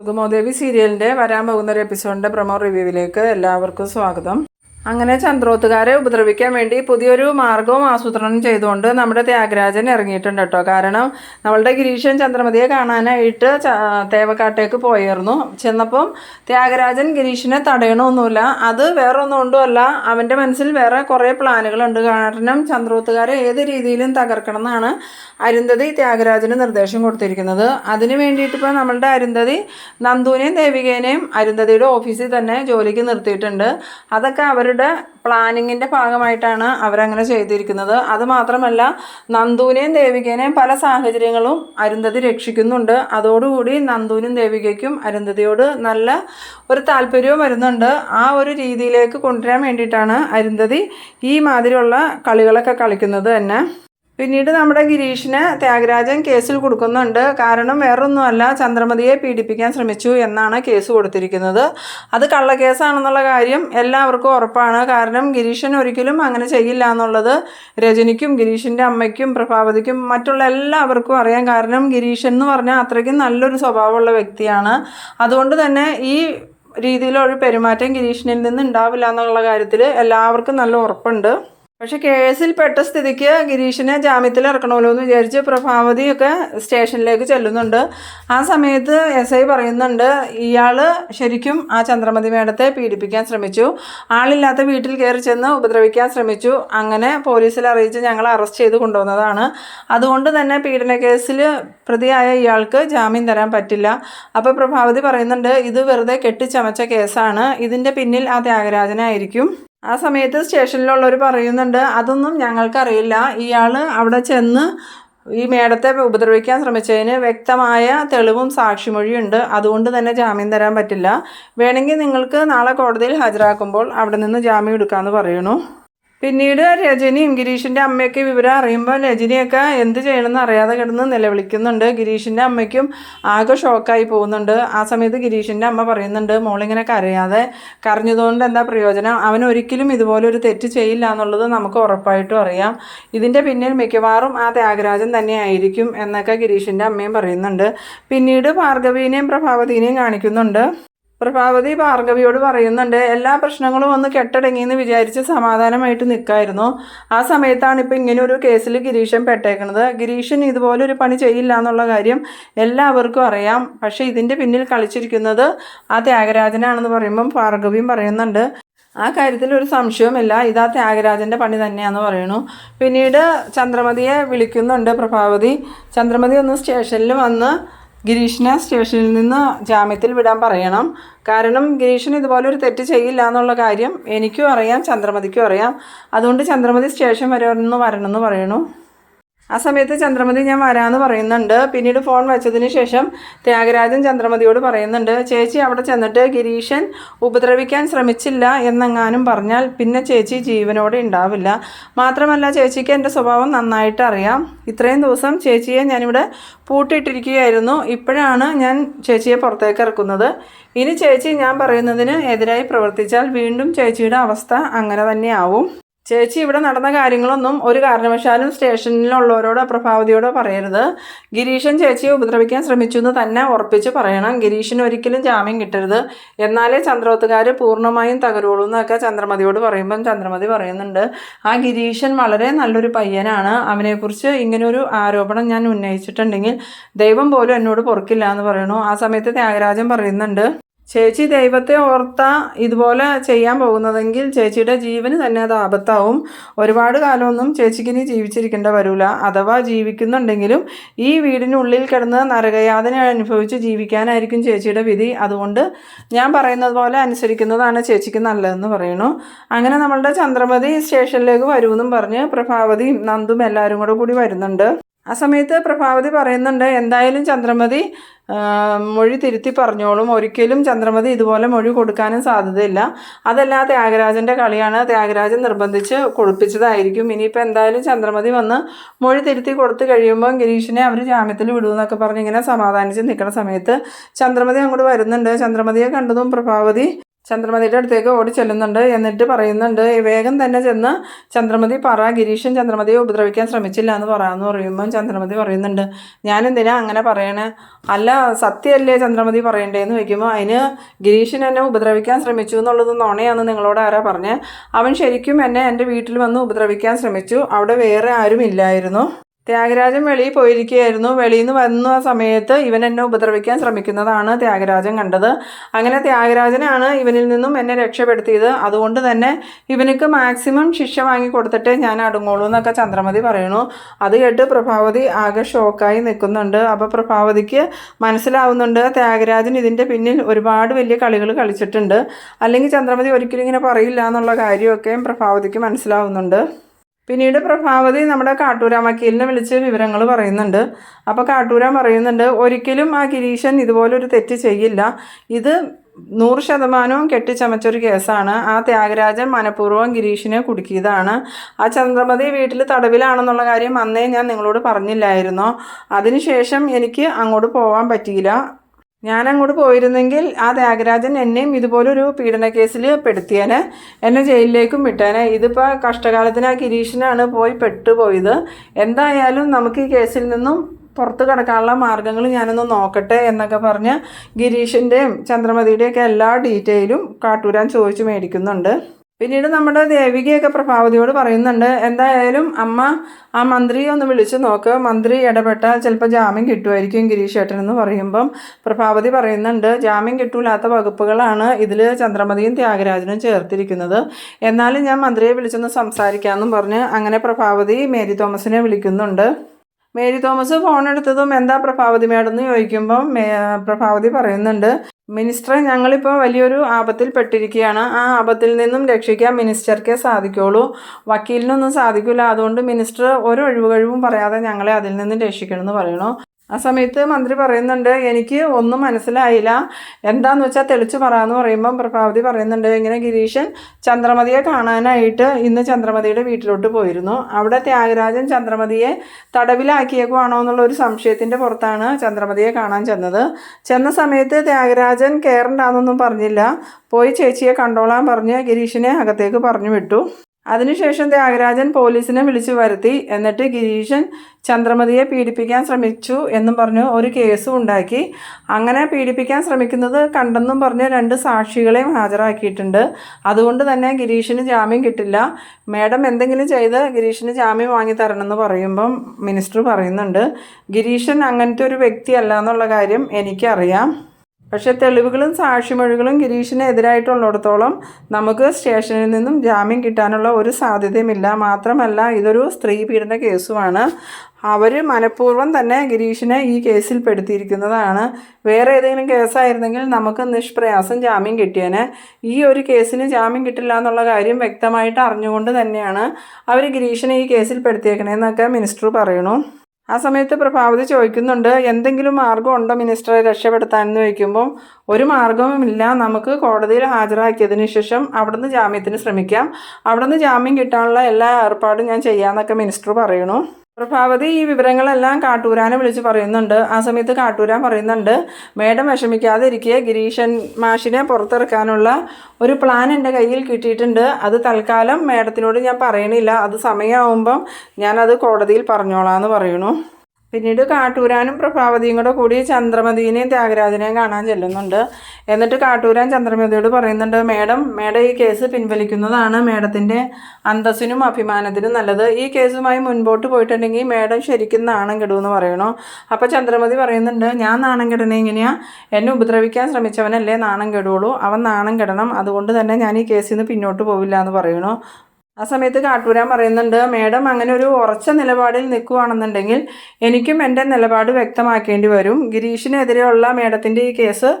സുഗമോദേവി സീരിയലിന്റെ വരാൻ പോകുന്ന ഒരു എപ്പിസോഡിന്റെ പ്രൊമോ റിവ്യൂവിലേക്ക് എല്ലാവർക്കും സ്വാഗതം. അങ്ങനെ ചന്ദ്രോത്തുകാരെ ഉപദ്രവിക്കാൻ വേണ്ടി പുതിയൊരു മാർഗവും ആസൂത്രണം ചെയ്തുകൊണ്ട് നമ്മുടെ ത്യാഗരാജൻ ഇറങ്ങിയിട്ടുണ്ട് കേട്ടോ. കാരണം നമ്മളുടെ ഗിരീശൻ ചന്ദ്രമതിയെ കാണാനായിട്ട് തേവക്കാട്ടേക്ക് പോയിരുന്നു ചെന്നപ്പം ത്യാഗരാജൻ ഗിരീഷിനെ തടയണമൊന്നുമില്ല. അത് വേറെ ഒന്നും കൊണ്ടുമല്ല. അവന്റെ മനസ്സിൽ വേറെ കുറേ പ്ലാനുകളുണ്ട്. കാരണം ചന്ദ്രോത്തുകാരെ ഏത് രീതിയിലും തകർക്കണം എന്നാണ് അരുന്ധതി ത്യാഗരാജന് നിർദ്ദേശം കൊടുത്തിരിക്കുന്നത്. അതിന് വേണ്ടിയിട്ട് ഇപ്പോൾ നമ്മളുടെ അരുന്ധതി നന്ദുവിനെയും ദേവികേനെയും അരുന്ധതിയുടെ ഓഫീസിൽ തന്നെ ജോലിക്ക് നിർത്തിയിട്ടുണ്ട്. അതൊക്കെ അവരുടെ പ്ലാനിങ്ങിന്റെ ഭാഗമായിട്ടാണ് അവരങ്ങനെ ചെയ്തിരിക്കുന്നത്. അത് മാത്രമല്ല നന്ദുവിനെയും ദേവികേനെയും പല സാഹചര്യങ്ങളും അരുന്ധതി രക്ഷിക്കുന്നുണ്ട്. അതോടുകൂടി നന്ദുവിനും ദേവികയ്ക്കും അരുന്ധതിയോട് നല്ല ഒരു താല്പര്യവും വരുന്നുണ്ട്. ആ ഒരു രീതിയിലേക്ക് കൊണ്ടുവരാൻ വേണ്ടിയിട്ടാണ് അരുന്ധതി ഈ മാതിരിയുള്ള കളികളൊക്കെ കളിക്കുന്നത് തന്നെ. പിന്നീട് നമ്മുടെ ഗിരീഷിന് ത്യാഗരാജൻ കേസിൽ കൊടുക്കുന്നുണ്ട്. കാരണം വേറൊന്നുമല്ല ചന്ദ്രമതിയെ പീഡിപ്പിക്കാൻ ശ്രമിച്ചു എന്നാണ് കേസ് കൊടുത്തിരിക്കുന്നത്. അത് കള്ളക്കേസാണെന്നുള്ള കാര്യം എല്ലാവർക്കും ഉറപ്പാണ്. കാരണം ഗിരീഷൻ ഒരിക്കലും അങ്ങനെ ചെയ്യില്ല എന്നുള്ളത് രജനിക്കും ഗിരീഷിന്റെ അമ്മയ്ക്കും പ്രഭാവതിക്കും മറ്റുള്ള എല്ലാവർക്കും അറിയാം. കാരണം ഗിരീഷൻ എന്ന് പറഞ്ഞാൽ അത്രയ്ക്കും നല്ലൊരു സ്വഭാവമുള്ള വ്യക്തിയാണ്. അതുകൊണ്ട് തന്നെ ഈ രീതിയിലൊരു പെരുമാറ്റം ഗിരീഷിനിൽ നിന്ന് ഉണ്ടാവില്ല എന്നുള്ള കാര്യത്തിൽ എല്ലാവർക്കും നല്ല ഉറപ്പുണ്ട്. പക്ഷെ കേസിൽ പെട്ട സ്ഥിതിക്ക് ഗിരീഷിനെ ജാമ്യത്തിൽ ഇറക്കണമല്ലോ എന്ന് വിചാരിച്ച് പ്രഭാവതിയൊക്കെ സ്റ്റേഷനിലേക്ക് ചെല്ലുന്നുണ്ട്. ആ സമയത്ത് എസ് ഐ പറയുന്നുണ്ട് ഇയാൾ ശരിക്കും ആ ചന്ദ്രമതി മേഡത്തെ പീഡിപ്പിക്കാൻ ശ്രമിച്ചു. ആളില്ലാത്ത വീട്ടിൽ കയറി ചെന്ന് ഉപദ്രവിക്കാൻ ശ്രമിച്ചു. അങ്ങനെ പോലീസിൽ അറിയിച്ച് ഞങ്ങൾ അറസ്റ്റ് ചെയ്ത് കൊണ്ടുവന്നതാണ്. അതുകൊണ്ട് തന്നെ പീഡന കേസിൽ പ്രതിയായ ഇയാൾക്ക് ജാമ്യം തരാൻ പറ്റില്ല. അപ്പോൾ പ്രഭാവതി പറയുന്നുണ്ട് ഇത് വെറുതെ കെട്ടിച്ചമച്ച കേസാണ്. ഇതിന്റെ പിന്നിൽ ആ ത്യാഗരാജനായിരിക്കും. ആ സമയത്ത് സ്റ്റേഷനിലുള്ളവർ പറയുന്നുണ്ട് അതൊന്നും ഞങ്ങൾക്കറിയില്ല. ഇയാൾ അവിടെ ചെന്ന് ഈ മേഡത്തെ ഉപദ്രവിക്കാൻ ശ്രമിച്ചതിന് വ്യക്തമായ തെളിവും സാക്ഷിമൊഴിയുണ്ട്. അതുകൊണ്ട് തന്നെ ജാമ്യം തരാൻ പറ്റില്ല. വേണമെങ്കിൽ നിങ്ങൾക്ക് നാളെ കോടതിയിൽ ഹാജരാക്കുമ്പോൾ അവിടെ നിന്ന് ജാമ്യം എടുക്കാമെന്ന് പറയണു. പിന്നീട് രജനിയും ഗിരീഷിന്റെ അമ്മയൊക്കെ വിവരം അറിയുമ്പോൾ രജനിയൊക്കെ എന്ത് ചെയ്യണമെന്ന് അറിയാതെ കിടന്ന് നിലവിളിക്കുന്നുണ്ട്. ഗിരീഷിന്റെ അമ്മയ്ക്കും ആകെ ഷോക്കായി പോകുന്നുണ്ട്. ആ സമയത്ത് ഗിരീഷിന്റെ അമ്മ പറയുന്നുണ്ട് മോളിങ്ങനെ കരയാതെ കരഞ്ഞതുകൊണ്ട് എന്താ പ്രയോജനം? അവൻ ഒരിക്കലും ഇതുപോലൊരു തെറ്റ് ചെയ്യില്ല എന്നുള്ളത് നമുക്ക് ഉറപ്പായിട്ടും അറിയാം. ഇതിന്റെ പിന്നിൽ മിക്കവാറും ആ ത്യാഗരാജൻ തന്നെയായിരിക്കും എന്നൊക്കെ ഗിരീഷിന്റെ അമ്മയും പറയുന്നുണ്ട്. പിന്നീട് ഭാർഗവീനെയും പ്രഭാവതീനെയും കാണിക്കുന്നുണ്ട്. പ്രഭാവതി ഭാർഗവിയോട് പറയുന്നുണ്ട് എല്ലാ പ്രശ്നങ്ങളും ഒന്ന് കെട്ടടങ്ങി എന്ന് വിചാരിച്ച് സമാധാനമായിട്ട് നിൽക്കായിരുന്നു ആ സമയത്താണ് ഇപ്പോൾ ഇങ്ങനെ ഒരു കേസിൽ ഗിരീഷൻ പെട്ടേക്കുന്നത് ഗിരീഷൻ ഇതുപോലൊരു പണി ചെയ്യില്ല എന്നുള്ള കാര്യം എല്ലാവർക്കും അറിയാം. പക്ഷേ ഇതിന്റെ പിന്നിൽ കളിച്ചിരിക്കുന്നത് ആ ത്യാഗരാജനാണെന്ന് പറയുമ്പം ഭാർഗവിയും പറയുന്നുണ്ട്. ആ കാര്യത്തിൽ ഒരു സംശയവുമില്ല. ഇതാ ത്യാഗരാജന്റെ പണി തന്നെയാണെന്ന് പറയുന്നു. പിന്നീട് ചന്ദ്രമതിയെ വിളിക്കുന്നുണ്ട് പ്രഭാവതി. ചന്ദ്രമതി ഒന്ന് സ്റ്റേഷനിൽ വന്ന് ഗിരീഷിനെ സ്റ്റേഷനിൽ നിന്ന് ജാമ്യത്തിൽ വിടാൻ പറയണം. കാരണം ഗിരീഷിന് ഇതുപോലൊരു തെറ്റ് ചെയ്യില്ല എന്നുള്ള കാര്യം എനിക്കും അറിയാം ചന്ദ്രമതിക്കും അറിയാം. അതുകൊണ്ട് ചന്ദ്രമതി സ്റ്റേഷൻ വരെ ഒന്ന് വരണമെന്ന് പറയണു ആ സമയത്ത് ചന്ദ്രമതി ഞാൻ വരാമെന്ന് പറയുന്നുണ്ട്. പിന്നീട് ഫോൺ വെച്ചതിന് ശേഷം ത്യാഗരാജൻ ചന്ദ്രമതിയോട് പറയുന്നുണ്ട് ചേച്ചി അവിടെ ചെന്നിട്ട് ഗിരീഷൻ ഉപദ്രവിക്കാൻ ശ്രമിച്ചില്ല എന്നെങ്ങാനും പറഞ്ഞാൽ പിന്നെ ചേച്ചി ജീവനോടെ ഉണ്ടാവില്ല. മാത്രമല്ല ചേച്ചിക്ക് എന്റെ സ്വഭാവം നന്നായിട്ട് അറിയാം. ഇത്രയും ദിവസം ചേച്ചിയെ ഞാനിവിടെ പൂട്ടിയിട്ടിരിക്കുകയായിരുന്നു. ഇപ്പോഴാണ് ഞാൻ ചേച്ചിയെ പുറത്തേക്ക് ഇറക്കുന്നത്. ഇനി ചേച്ചി ഞാൻ പറയുന്നതിന് എതിരായി പ്രവർത്തിച്ചാൽ വീണ്ടും ചേച്ചിയുടെ അവസ്ഥ അങ്ങനെ തന്നെയാവും. ചേച്ചി ഇവിടെ നടന്ന കാര്യങ്ങളൊന്നും ഒരു കാരണവശാലും സ്റ്റേഷനിലുള്ളവരോടോ പ്രഭാവതിയോടോ പറയരുത്. ഗിരീഷൻ ചേച്ചിയെ ഉപദ്രവിക്കാൻ ശ്രമിച്ചു എന്ന് തന്നെ ഉറപ്പിച്ച് പറയണം. ഗിരീഷിന് ഒരിക്കലും ജാമ്യം കിട്ടരുത്. എന്നാലേ ചന്ദ്രോത്തുകാർ പൂർണമായും തകരുള്ളൂ എന്നൊക്കെ ചന്ദ്രമതിയോട് പറയുമ്പം ചന്ദ്രമതി പറയുന്നുണ്ട്. ആ ഗിരീഷൻ വളരെ നല്ലൊരു പയ്യനാണ്. അവനെക്കുറിച്ച് ഇങ്ങനൊരു ആരോപണം ഞാൻ ഉന്നയിച്ചിട്ടുണ്ടെങ്കിൽ ദൈവം പോലും എന്നോട് പൊറുക്കില്ല എന്ന് പറയണു. ആ സമയത്ത് ത്യാഗരാജൻ പറയുന്നുണ്ട് ചേച്ചി ദൈവത്തെ ഓർത്ത ഇതുപോലെ ചെയ്യാൻ പോകുന്നതെങ്കിൽ ചേച്ചിയുടെ ജീവന് തന്നെ അത് ആപത്താവും. ഒരുപാട് കാലമൊന്നും ചേച്ചിക്ക് ഇനി ജീവിച്ചിരിക്കേണ്ട വരൂല. അഥവാ ജീവിക്കുന്നുണ്ടെങ്കിലും ഈ വീടിനുള്ളിൽ കിടന്ന് നരകയാതന അനുഭവിച്ച് ജീവിക്കാനായിരിക്കും ചേച്ചിയുടെ വിധി. അതുകൊണ്ട് ഞാൻ പറയുന്നത് പോലെ അനുസരിക്കുന്നതാണ് ചേച്ചിക്ക് നല്ലതെന്ന് പറയുന്നു. അങ്ങനെ നമ്മളുടെ ചന്ദ്രമതി സ്റ്റേഷനിലേക്ക് വരുമെന്നും പറഞ്ഞ് പ്രഭാവതിയും നന്ദും എല്ലാവരും കൂടെ കൂടി വരുന്നുണ്ട്. ആ സമയത്ത് പ്രഭാവതി പറയുന്നുണ്ട് എന്തായാലും ചന്ദ്രമതി മൊഴി തിരുത്തി പറഞ്ഞോളും. ഒരിക്കലും ചന്ദ്രമതി ഇതുപോലെ മൊഴി കൊടുക്കാനും സാധ്യതയില്ല. അതല്ല ത്യാഗരാജന്റെ കളിയാണ് ത്യാഗരാജൻ നിർബന്ധിച്ച് കൊടുപ്പിച്ചതായിരിക്കും ഇനിയിപ്പോൾ എന്തായാലും ചന്ദ്രമതി വന്ന് മൊഴി തിരുത്തി കൊടുത്തു കഴിയുമ്പോൾ ഗിരീഷിനെ അവർ ജാമ്യത്തിൽ വിടുമെന്നൊക്കെ പറഞ്ഞ് ഇങ്ങനെ സമാധാനിച്ച് നിൽക്കുന്ന സമയത്ത് ചന്ദ്രമതി അങ്ങോട്ട് വരുന്നുണ്ട്. ചന്ദ്രമതിയെ കണ്ടതും പ്രഭാവതി ചന്ദ്രമതിയുടെ അടുത്തേക്ക് ഓടി ചെല്ലുന്നുണ്ട് എന്നിട്ട് പറയുന്നുണ്ട് വേഗം തന്നെ ചെന്ന് ചന്ദ്രമതി പറ ഗിരീഷൻ ചന്ദ്രമതിയെ ഉപദ്രവിക്കാൻ ശ്രമിച്ചില്ല എന്ന് പറയാമെന്ന് പറയുമ്പം ചന്ദ്രമതി പറയുന്നുണ്ട് ഞാനെന്തിനാ അങ്ങനെ പറയണേ? അല്ല സത്യമല്ലേ ചന്ദ്രമതി പറയണ്ടേന്ന് വയ്ക്കുമ്പോൾ അതിന് ഗിരീഷൻ എന്നെ ഉപദ്രവിക്കാൻ ശ്രമിച്ചു എന്നുള്ളത് നുണയാന്ന് നിങ്ങളോട് ആരാ പറഞ്ഞത് അവൻ ശരിക്കും എന്നെ എന്റെ വീട്ടിൽ വന്ന് ഉപദ്രവിക്കാൻ ശ്രമിച്ചു അവിടെ വേറെ ആരും ഇല്ലായിരുന്നു. ത്യാഗരാജൻ വെളിയിൽ പോയിരിക്കുകയായിരുന്നു. വെളിയിൽ നിന്ന് വന്ന സമയത്ത് ഇവൻ എന്നെ ഉപദ്രവിക്കാൻ ശ്രമിക്കുന്നതാണ് ത്യാഗരാജൻ കണ്ടത്. അങ്ങനെ ത്യാഗരാജനാണ് ഇവനിൽ നിന്നും എന്നെ രക്ഷപ്പെടുത്തിയത്. അതുകൊണ്ട് തന്നെ ഇവനക്ക് മാക്സിമം ശിക്ഷ വാങ്ങി കൊടുത്തിട്ട് ഞാൻ അടുങ്ങോളൂ എന്നൊക്കെ ചന്ദ്രമതി പറയുന്നു. അത് കേട്ട് പ്രഭാവതി ആകെ ഷോക്കായി നിൽക്കുന്നുണ്ട്. അപ്പോൾ പ്രഭാവതിക്ക് മനസ്സിലാവുന്നുണ്ട് ത്യാഗരാജൻ ഇതിന്റെ പിന്നിൽ ഒരുപാട് വലിയ കളികൾ കളിച്ചിട്ടുണ്ട്. അല്ലെങ്കിൽ ചന്ദ്രമതി ഒരിക്കലും ഇങ്ങനെ പറയില്ല എന്നുള്ള കാര്യമൊക്കെയും പ്രഭാവതിക്ക് മനസ്സിലാവുന്നുണ്ട്. പിന്നീട് പ്രഭാവതി നമ്മുടെ കാട്ടൂരാം വക്കീലിനെ വിളിച്ച് വിവരങ്ങൾ പറയുന്നുണ്ട്. അപ്പോൾ കാട്ടൂരാൻ പറയുന്നുണ്ട് ഒരിക്കലും ആ ഗിരീശൻ ഇതുപോലൊരു തെറ്റ് ചെയ്യില്ല. ഇത് നൂറ് ശതമാനവും കെട്ടിച്ചമച്ചൊരു കേസാണ്. ആ ത്യാഗരാജൻ മനഃപൂർവം ഗിരീഷിനെ കുടുക്കിയതാണ്. ആ ചന്ദ്രമതി വീട്ടിൽ തടവിലാണെന്നുള്ള കാര്യം അന്നേ ഞാൻ നിങ്ങളോട് പറഞ്ഞില്ലായിരുന്നോ. അതിനുശേഷം എനിക്ക് അങ്ങോട്ട് പോകാൻ പറ്റിയില്ല. ഞാൻ അങ്ങോട്ട് പോയിരുന്നെങ്കിൽ ആ ത്യാഗരാജൻ എന്നെയും ഇതുപോലൊരു പീഡന കേസിൽ പെടുത്തിയേന്. എന്നെ ജയിലിലേക്കും വിട്ടേനെ. ഇതിപ്പോൾ കഷ്ടകാലത്തിന് ആ ഗിരീഷിനാണ് പോയി പെട്ടുപോയത്. എന്തായാലും നമുക്ക് ഈ കേസിൽ നിന്നും പുറത്ത് കടക്കാനുള്ള മാർഗങ്ങൾ ഞാനൊന്ന് നോക്കട്ടെ എന്നൊക്കെ പറഞ്ഞ് ഗിരീഷിന്റെയും ചന്ദ്രമതിയുടെയൊക്കെ എല്ലാ ഡീറ്റെയിലും കാട്ടൂരാൻ ചോദിച്ചു മേടിക്കുന്നുണ്ട്. പിന്നീട് നമ്മുടെ ദേവികയൊക്കെ പ്രഭാവതിയോട് പറയുന്നുണ്ട് എന്തായാലും അമ്മ ആ മന്ത്രിയെ ഒന്ന് വിളിച്ച് നോക്ക്. മന്ത്രി ഇടപെട്ടാൽ ചിലപ്പോൾ ജാമ്യം കിട്ടുമായിരിക്കും ഗിരീഷ് ഏട്ടൻ എന്ന് പറയുമ്പം പ്രഭാവതി പറയുന്നുണ്ട് ജാമ്യം കിട്ടൂലാത്ത വകുപ്പുകളാണ് ഇതിൽ ചന്ദ്രമതിയും ത്യാഗരാജനും ചേർത്തിരിക്കുന്നത്. എന്നാലും ഞാൻ മന്ത്രിയെ വിളിച്ചൊന്ന് സംസാരിക്കാമെന്നും പറഞ്ഞ് അങ്ങനെ പ്രഭാവതി മേരി തോമസിനെ വിളിക്കുന്നുണ്ട്. മേരി തോമസ് ഫോൺ എടുത്തതും എന്താ പ്രഭാവതി മേഡം എന്ന് ചോദിക്കുമ്പം പ്രഭാവതി പറയുന്നുണ്ട് മിനിസ്റ്ററെ ഞങ്ങളിപ്പോൾ വലിയൊരു ആപത്തിൽ പെട്ടിരിക്കുകയാണ്. ആ ആപത്തിൽ നിന്നും രക്ഷിക്കാൻ മിനിസ്റ്റർക്കേ സാധിക്കുള്ളൂ. വക്കീലിനൊന്നും സാധിക്കില്ല അതുകൊണ്ട് മിനിസ്റ്റർ ഒരു ഒഴിവുകഴിവും പറയാതെ ഞങ്ങളെ അതിൽ നിന്നും രക്ഷിക്കണമെന്ന് പറയണു. ആ സമയത്ത് മന്ത്രി പറയുന്നുണ്ട് എനിക്ക് ഒന്നും മനസ്സിലായില്ല. എന്താന്ന് വെച്ചാൽ തെളിച്ച് പറയാമെന്ന് പറയുമ്പം പ്രഭാവതി പറയുന്നുണ്ട് ഇങ്ങനെ ഗിരീഷൻ ചന്ദ്രമതിയെ കാണാനായിട്ട് ഇന്ന് ചന്ദ്രമതിയുടെ വീട്ടിലോട്ട് പോയിരുന്നു. അവിടെ ത്യാഗരാജൻ ചന്ദ്രമതിയെ തടവിലാക്കിയേക്കുവാണോ എന്നുള്ള ഒരു സംശയത്തിന്റെ പുറത്താണ് ചന്ദ്രമതിയെ കാണാൻ ചെന്നത്. ചെന്ന സമയത്ത് ത്യാഗരാജൻ കയറണ്ടാന്നൊന്നും പറഞ്ഞില്ല. പോയി ചേച്ചിയെ കണ്ടോളാൻ പറഞ്ഞ് ഗിരീഷിനെ അകത്തേക്ക് പറഞ്ഞു വിട്ടു. അതിനുശേഷം ത്യാഗരാജൻ പോലീസിനെ വിളിച്ചു വരുത്തി. എന്നിട്ട് ഗിരീശൻ ചന്ദ്രമതിയെ പീഡിപ്പിക്കാൻ ശ്രമിച്ചു എന്നും പറഞ്ഞു ഒരു കേസും ഉണ്ടാക്കി. അങ്ങനെ പീഡിപ്പിക്കാൻ ശ്രമിക്കുന്നത് കണ്ടെന്നും പറഞ്ഞ് രണ്ട് സാക്ഷികളെയും ഹാജരാക്കിയിട്ടുണ്ട്. അതുകൊണ്ട് തന്നെ ഗിരീഷിന് ജാമ്യം കിട്ടില്ല. മേഡം എന്തെങ്കിലും ചെയ്ത് ഗിരീഷിന് ജാമ്യം വാങ്ങി തരണമെന്ന് പറയുമ്പം മിനിസ്റ്റർ പറയുന്നുണ്ട്. ഗിരീഷൻ അങ്ങനത്തെ ഒരു വ്യക്തിയല്ല എന്നുള്ള കാര്യം എനിക്കറിയാം. പക്ഷേ തെളിവുകളും സാക്ഷിമൊഴികളും ഗിരീഷിന് എതിരായിട്ടുള്ളിടത്തോളം നമുക്ക് സ്റ്റേഷനിൽ നിന്നും ജാമ്യം കിട്ടാനുള്ള ഒരു സാധ്യതയുമില്ല. മാത്രമല്ല ഇതൊരു സ്ത്രീ പീഡന കേസുമാണ്. അവർ മനഃപൂർവം തന്നെ ഗിരീഷിനെ ഈ കേസിൽ പെടുത്തിയിരിക്കുന്നതാണ്. വേറെ ഏതെങ്കിലും കേസായിരുന്നെങ്കിൽ നമുക്ക് നിഷ്പ്രയാസം ജാമ്യം കിട്ടിയേനെ. ഈ ഒരു കേസിന് ജാമ്യം കിട്ടില്ല എന്നുള്ള കാര്യം വ്യക്തമായിട്ട് അറിഞ്ഞുകൊണ്ട് തന്നെയാണ് അവർ ഗിരീഷിനെ ഈ കേസിൽ പെടുത്തിയേക്കണേന്നൊക്കെ മിനിസ്റ്റർ പറയണു. ആ സമയത്ത് പ്രഭാവതി ചോദിക്കുന്നുണ്ട് എന്തെങ്കിലും മാർഗം ഉണ്ടോ മിനിസ്റ്ററെ രക്ഷപ്പെടുത്താൻ എന്ന് ചോദിക്കുമ്പം ഒരു മാർഗവുമില്ല നമുക്ക് കോടതിയിൽ ഹാജരാക്കിയതിന് ശേഷം അവിടുന്ന് ജാമ്യത്തിന് ശ്രമിക്കാം. അവിടുന്ന് ജാമ്യം കിട്ടാനുള്ള എല്ലാ ഏർപ്പാടും ഞാൻ ചെയ്യാമെന്നൊക്കെ മിനിസ്റ്റർ പറയണു പ്രഭാവതി ഈ വിവരങ്ങളെല്ലാം കാട്ടൂരാനെ വിളിച്ച് പറയുന്നുണ്ട്. ആ സമയത്ത് കാട്ടൂരാൻ പറയുന്നുണ്ട് മേഡം വിഷമിക്കാതെ ഇരിക്കുക ഗിരീഷൻ മാഷിനെ പുറത്തിറക്കാനുള്ള ഒരു പ്ലാൻ എന്റെ കയ്യിൽ കിട്ടിയിട്ടുണ്ട്. അത് തൽക്കാലം മേഡത്തിനോട് ഞാൻ പറയണില്ല. അത് സമയമാകുമ്പം ഞാനത് കോടതിയിൽ പറഞ്ഞോളാം എന്ന് പറയണു പിന്നീട് കാട്ടൂരാനും പ്രഭാവതിയും കൂടെ കൂടി ചന്ദ്രമതിനെയും ത്യാഗരാജനെയും കാണാൻ ചെല്ലുന്നുണ്ട്. എന്നിട്ട് കാട്ടൂരാൻ ചന്ദ്രമതിയോട് പറയുന്നുണ്ട് മേഡം മേഡം ഈ കേസ് പിൻവലിക്കുന്നതാണ് മേഡത്തിന്റെ അന്തസ്സിനും അഭിമാനത്തിനും നല്ലത്. ഈ കേസുമായി മുൻപോട്ട് പോയിട്ടുണ്ടെങ്കിൽ മേഡം ശരിക്കും നാണം കെടുമെന്ന് പറയണോ? അപ്പോൾ ചന്ദ്രമതി പറയുന്നുണ്ട് ഞാൻ നാണം കെടണേ എന്നെ ഉപദ്രവിക്കാൻ ശ്രമിച്ചവനല്ലേ നാണം കെടുള്ളൂ അവൻ നാണം കെടണം. അതുകൊണ്ട് തന്നെ ഞാൻ ഈ കേസിൽ നിന്ന് പിന്നോട്ട് പോവില്ല എന്ന് പറയണു? ആ സമയത്ത് കാട്ടൂരാൻ പറയുന്നുണ്ട് മേഡം അങ്ങനെ ഒരു ഉറച്ച നിലപാടിൽ നിൽക്കുകയാണെന്നുണ്ടെങ്കിൽ എനിക്കും എന്റെ നിലപാട് വ്യക്തമാക്കേണ്ടി വരും. ഗിരീഷിനെതിരെയുള്ള മേഡത്തിന്റെ ഈ കേസ്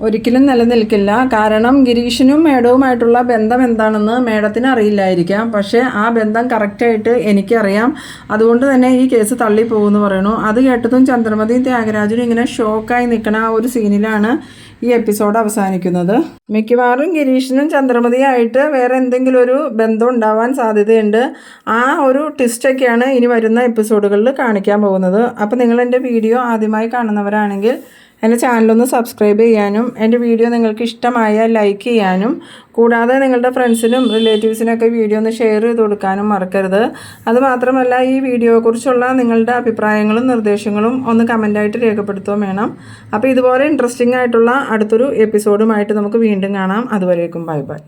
ഒരിക്കലും നിലനിൽക്കില്ല. കാരണം ഗിരീഷിനും മേഡവുമായിട്ടുള്ള ബന്ധം എന്താണെന്ന് മേഡത്തിന് അറിയില്ലായിരിക്കാം. പക്ഷേ ആ ബന്ധം കറക്റ്റായിട്ട് എനിക്കറിയാം. അതുകൊണ്ട് തന്നെ ഈ കേസ് തള്ളിപ്പോകുമെന്ന് പറയണു അത് കേട്ടതും ചന്ദ്രമതിയും ത്യാഗരാജനും ഇങ്ങനെ ഷോക്കായി നിൽക്കണ ആ ഒരു സീനിലാണ് ഈ എപ്പിസോഡ് അവസാനിക്കുന്നത്. മിക്കവാറും ഗിരീഷിനും ചന്ദ്രമതിയായിട്ട് വേറെ എന്തെങ്കിലും ഒരു ബന്ധം ഉണ്ടാവാൻ സാധ്യതയുണ്ട്. ആ ഒരു ട്വിസ്റ്റൊക്കെയാണ് ഇനി വരുന്ന എപ്പിസോഡുകളിൽ കാണിക്കാൻ പോകുന്നത്. അപ്പോൾ നിങ്ങൾ എന്റെ വീഡിയോ ആദ്യമായി കാണുന്നവരാണെങ്കിൽ എന്റെ ചാനലൊന്ന് സബ്സ്ക്രൈബ് ചെയ്യാനും എന്റെ വീഡിയോ നിങ്ങൾക്ക് ഇഷ്ടമായ ലൈക്ക് ചെയ്യാനും കൂടാതെ നിങ്ങളുടെ ഫ്രണ്ട്സിനും റിലേറ്റീവ്സിനൊക്കെ വീഡിയോ ഒന്ന് ഷെയർ ചെയ്ത് കൊടുക്കാനും മറക്കരുത്. അതുമാത്രമല്ല ഈ വീഡിയോയെക്കുറിച്ചുള്ള നിങ്ങളുടെ അഭിപ്രായങ്ങളും നിർദ്ദേശങ്ങളും ഒന്ന് കമന്റായിട്ട് രേഖപ്പെടുത്തുകയും വേണം. അപ്പോൾ ഇതുപോലെ ഇൻട്രസ്റ്റിംഗ് ആയിട്ടുള്ള അടുത്തൊരു എപ്പിസോഡുമായിട്ട് നമുക്ക് വീണ്ടും കാണാം. അതുവരേക്കും ബൈ ബൈ